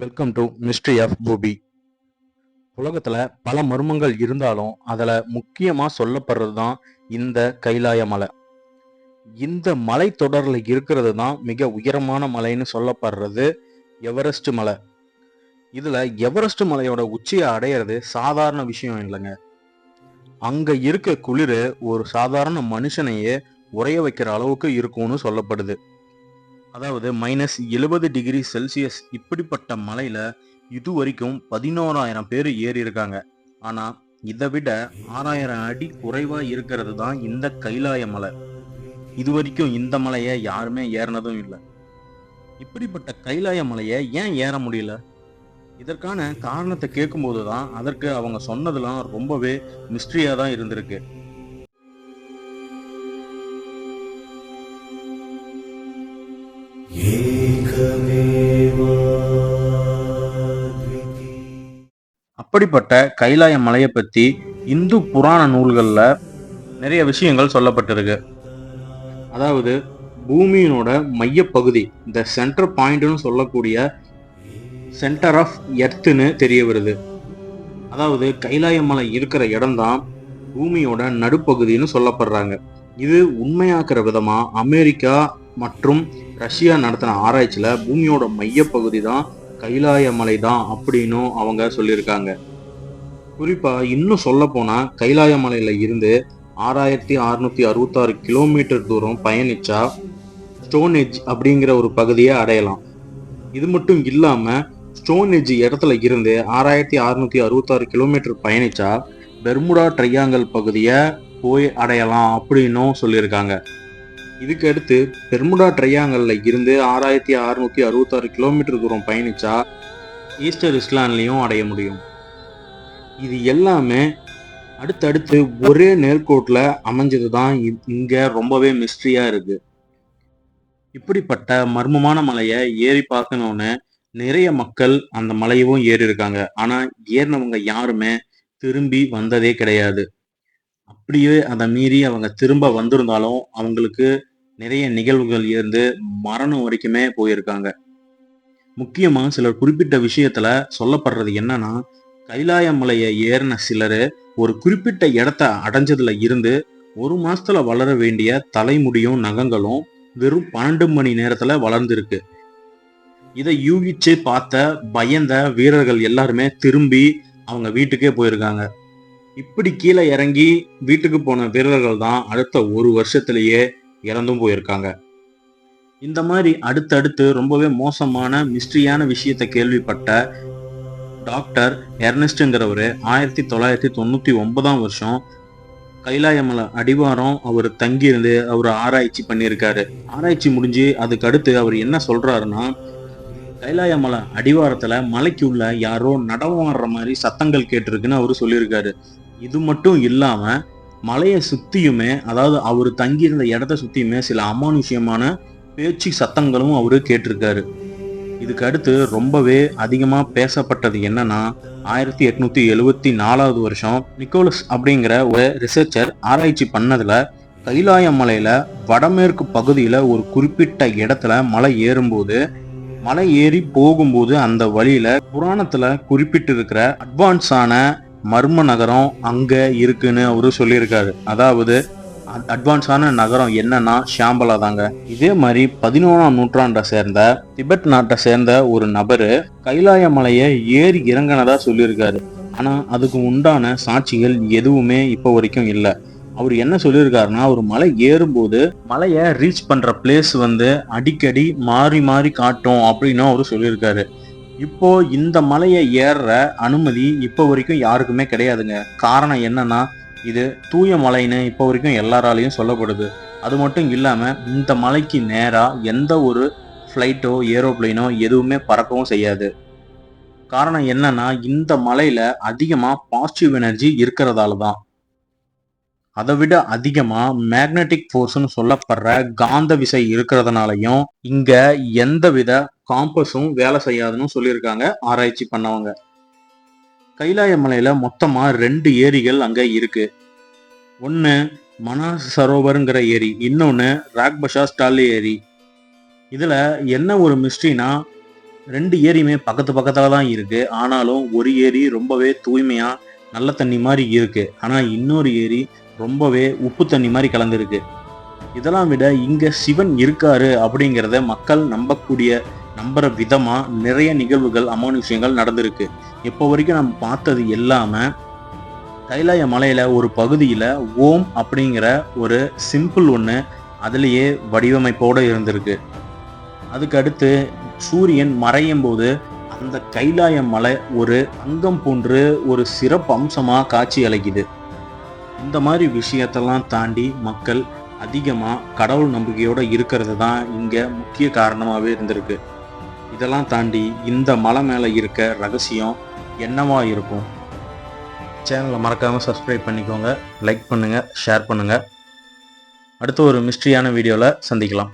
Welcome to mystery of பூபி உலகத்தில் பல மர்மங்கள் இருந்தாலும் அதில் முக்கியமாக சொல்லப்படுறது தான் இந்த கைலாய மலை. இந்த மலை தொடரில் இருக்கிறது தான் மிக உயரமான மலைன்னு சொல்லப்படுறது எவரெஸ்ட் மலை. இதில் எவரெஸ்ட் மலையோட உச்சியை அடையிறது சாதாரண விஷயம் இல்லைங்க. அங்கே இருக்க குளிர் ஒரு சாதாரண மனுஷனையே உறைய வைக்கிற அளவுக்கு இருக்கும்னு சொல்லப்படுது. அதாவது மைனஸ் எழுபது டிகிரி செல்சியஸ் இப்படிப்பட்ட மலையில் இது வரைக்கும் பதினோராயிரம் பேர் ஏறி இருக்காங்க இதை விட ஆறாயிரம் அடி குறைவாக இருக்கிறது தான் இந்த கைலாய மலை. இது வரைக்கும் இந்த மலையை யாருமே ஏறினதும் இல்லை. இப்படிப்பட்ட கைலாய மலையை ஏன் ஏற முடியல? இதற்கான காரணத்தை கேட்கும்போது தான் அதற்கு அவங்க சொன்னதெல்லாம் ரொம்பவே மிஸ்ட்ரியாக தான் இருந்திருக்கு. அப்படிப்பட்ட கைலாய மலையை பற்றி இந்து புராண நூல்களில் நிறைய விஷயங்கள் சொல்லப்பட்டிருக்கு. அதாவது பூமியினோட மையப்பகுதி இந்த சென்டர் பாயிண்ட்னு சொல்லக்கூடிய சென்டர் ஆஃப் எர்த்துன்னு தெரிய வருது. அதாவது கைலாய மலை இருக்கிற இடம்தான் பூமியோட நடுப்பகுதின்னு சொல்லப்படுறாங்க. இது உண்மையாக்குற விதமாக அமெரிக்கா மற்றும் ரஷ்யா நடத்தின ஆராய்ச்சியில் பூமியோட மையப்பகுதி தான் கைலாய மலை தான் அப்படின்னும் அவங்க சொல்லியிருக்காங்க. குறிப்பாக இன்னும் சொல்ல போனால் கைலாய மலையில் இருந்து ஆறாயிரத்தி அறுநூத்தி அறுபத்தாறு கிலோமீட்டர் தூரம் பயணிச்சா ஸ்டோன் எஜ் அப்படிங்கிற ஒரு பகுதியை அடையலாம். இது மட்டும் இல்லாமல் ஸ்டோன் எஜ் இடத்துல இருந்து ஆறாயிரத்தி அறுநூத்தி அறுபத்தாறு கிலோமீட்டர் பயணிச்சா பெர்முடா ட்ரையாங்கல் பகுதியை போய் அடையலாம் அப்படின்னும் சொல்லியிருக்காங்க. இதுக்கு அடுத்து பெர்முடா ட்ரையாங்கல்ல இருந்து ஆறாயிரத்தி அறுநூத்தி அறுபத்தாறு கிலோமீட்டர் தூரம் பயணிச்சா ஈஸ்டர் இஸ்லாண்ட்லயும் அடைய முடியும். இது எல்லாமே அடுத்தடுத்து ஒரே நேர்கோட்டில் அமைஞ்சது தான் இங்க ரொம்பவே மிஸ்ட்ரியா இருக்கு. இப்படிப்பட்ட மர்மமான மலையை ஏறி பார்க்கணும்னு நிறைய மக்கள் அந்த மலையவும் ஏறி இருக்காங்க ஆனா ஏறினவங்க யாருமே திரும்பி வந்ததே கிடையாது. அப்படியே அதை மீறி அவங்க திரும்ப வந்திருந்தாலும் அவங்களுக்கு நிறைய நிகழ்வுகள் இருந்து மரணம் வரைக்குமே போயிருக்காங்க. முக்கியமா சிலர் குறிப்பிட்ட விஷயத்துல சொல்லப்படுறது என்னன்னா கைலாய மலையை ஏறின சிலர் ஒரு குறிப்பிட்ட இடத்த அடைஞ்சதுல இருந்து ஒரு மாசத்துல வளர வேண்டிய தலைமுடியும் நகங்களும் வெறும் பன்னெண்டு மணி நேரத்துல வளர்ந்துருக்கு. இதை யூகிச்சு பார்த்த பயந்த வீரர்கள் எல்லாருமே திரும்பி அவங்க வீட்டுக்கே போயிருக்காங்க. இப்படி கீழே இறங்கி வீட்டுக்கு போன வீரர்கள் தான் அடுத்த ஒரு வருஷத்திலேயே இறந்தும் போயிருக்காங்க. இந்த மாதிரி அடுத்தடுத்து ரொம்பவே மோசமான மிஸ்ட்ரியான விஷயத்தை கேள்விப்பட்ட டாக்டர் எர்னஸ்ட்ங்கிறவர் ஆயிரத்தி தொள்ளாயிரத்தி தொண்ணூத்தி ஒன்பதாம் வருஷம் கைலாயமலை அடிவாரம் அவர் தங்கியிருந்து அவர் ஆராய்ச்சி பண்ணியிருக்காரு. ஆராய்ச்சி முடிஞ்சு அதுக்கு அடுத்து அவர் என்ன சொல்றாருன்னா கைலாயமலை அடிவாரத்துல மலைக்கு உள்ள யாரோ நடமாடுற மாதிரி சத்தங்கள் கேட்டிருக்குன்னு அவர் சொல்லியிருக்காரு. இது மட்டும் இல்லாமல் மலையை சுற்றியுமே அதாவது அவர் தங்கியிருந்த இடத்த சுற்றியுமே சில அமானுஷ்யமான பேச்சு சத்தங்களும் அவர் கேட்டிருக்காரு. இதுக்கு அடுத்து ரொம்பவே அதிகமாக பேசப்பட்டது என்னன்னா ஆயிரத்தி எட்நூத்தி எழுவத்தி நாலாவது வருஷம் நிக்கோலஸ் அப்படிங்கிற ஒரு ரிசர்ச்சர் ஆராய்ச்சி பண்ணதுல கைலாய மலையில வடமேற்கு பகுதியில ஒரு குறிப்பிட்ட இடத்துல மலை ஏறும்போது மலை ஏறி போகும்போது அந்த வழியில புராணத்துல குறிப்பிட்டு இருக்கிற அட்வான்ஸான மர்ம நகரம் அங்கே இருக்குன்னு அவரு சொல்லியிருக்காரு. அதாவது அட்வான்ஸான நகரம் என்னன்னா ஷாம்பலா தாங்க. இதே மாதிரி பதினோராம் நூற்றாண்டை சேர்ந்த திபெத் நாட்டை சேர்ந்த ஒரு நபரு கைலாய மலையை ஏறி இறங்கினதா சொல்லியிருக்காரு. ஆனால் அதுக்கு உண்டான சாட்சிகள் எதுவுமே இப்போ வரைக்கும் இல்லை. அவர் என்ன சொல்லியிருக்காருன்னா ஒரு மலை ஏறும்போது மலையை ரீச் பண்ணுற பிளேஸ் வந்து அடிக்கடி மாறி மாறி காட்டும் அப்படின்னு அவர் சொல்லியிருக்காரு. இப்போ இந்த மலையை ஏறுற அனுமதி இப்போ வரைக்கும் யாருக்குமே கிடையாதுங்க. காரணம் என்னன்னா இது தூய மலைன்னு இப்போ வரைக்கும் எல்லாராலையும் சொல்லப்படுது. அது மட்டும் இல்லாமல் இந்த மலைக்கு நேராக எந்த ஒரு ஃப்ளைட்டோ ஏரோப்ளைனோ எதுவுமே பறக்கவும் செய்யாது. காரணம் என்னன்னா இந்த மலையில அதிகமாக பாசிட்டிவ் எனர்ஜி இருக்கிறதால தான் அதை விட அதிகமா மேக்னெட்டிக் ஃபோர்ஸ்னு சொல்லப்படுற காந்த விசை இருக்கிறதுனாலையும் இங்க எந்தவித காம்பஸும் வேலை செய்யாதுன்னு சொல்லியிருக்காங்க ஆராய்ச்சி பண்ணவங்க. கைலாய மலையில மொத்தமா ரெண்டு ஏரிகள் அங்க இருக்கு. ஒன்னு மனாஸ் சரோவருங்கிற ஏரி இன்னொன்னு ராக்பஷா ஸ்டாலி ஏரி. இதுல என்ன ஒரு மிஸ்ட்ரினா ரெண்டு ஏரியுமே பக்கத்து பக்கத்துல தான் இருக்கு. ஆனாலும் ஒரு ஏரி ரொம்பவே தூய்மையா நல்ல தண்ணி மாதிரி இருக்கு. ஆனா இன்னொரு ஏரி ரொம்பவே உப்பு தண்ணி மாதிரி கலந்துருக்கு. இதெல்லாம் விட இங்க சிவன் இருக்காரு அப்படிங்கிறத மக்கள் நம்பக்கூடிய நம்புற விதமாக நிறைய நிகழ்வுகள் அமானுஷ்யங்கள் நடந்திருக்கு. இப்போ வரைக்கும் நம்ம பார்த்தது இல்லாமல் கைலாய மலையில் ஒரு பகுதியில் ஓம் அப்படிங்கிற ஒரு சிம்பிள் ஒன்று அதுலேயே வடிவமைப்போடு இருந்திருக்கு. அதுக்கு அடுத்து சூரியன் மறையும் போது அந்த கைலாய மலை ஒரு அங்கம் போன்று ஒரு சிறப்பு அம்சமாக காட்சி அளிக்குது. இந்த மாதிரி விஷயத்தெல்லாம் தாண்டி மக்கள் அதிகமாக கடவுள் நம்பிக்கையோடு இருக்கிறது தான் இங்கே முக்கிய காரணமாகவே இருந்திருக்கு. இதெல்லாம் தாண்டி இந்த மலை மேலே இருக்க ரகசியம் என்னவா இருக்கும்? சேனலை மறக்காமல் சப்ஸ்கிரைப் பண்ணிக்கோங்க லைக் பண்ணுங்கள் ஷேர் பண்ணுங்கள் அடுத்து ஒரு மிஸ்ட்ரியான வீடியோவில் சந்திக்கலாம்.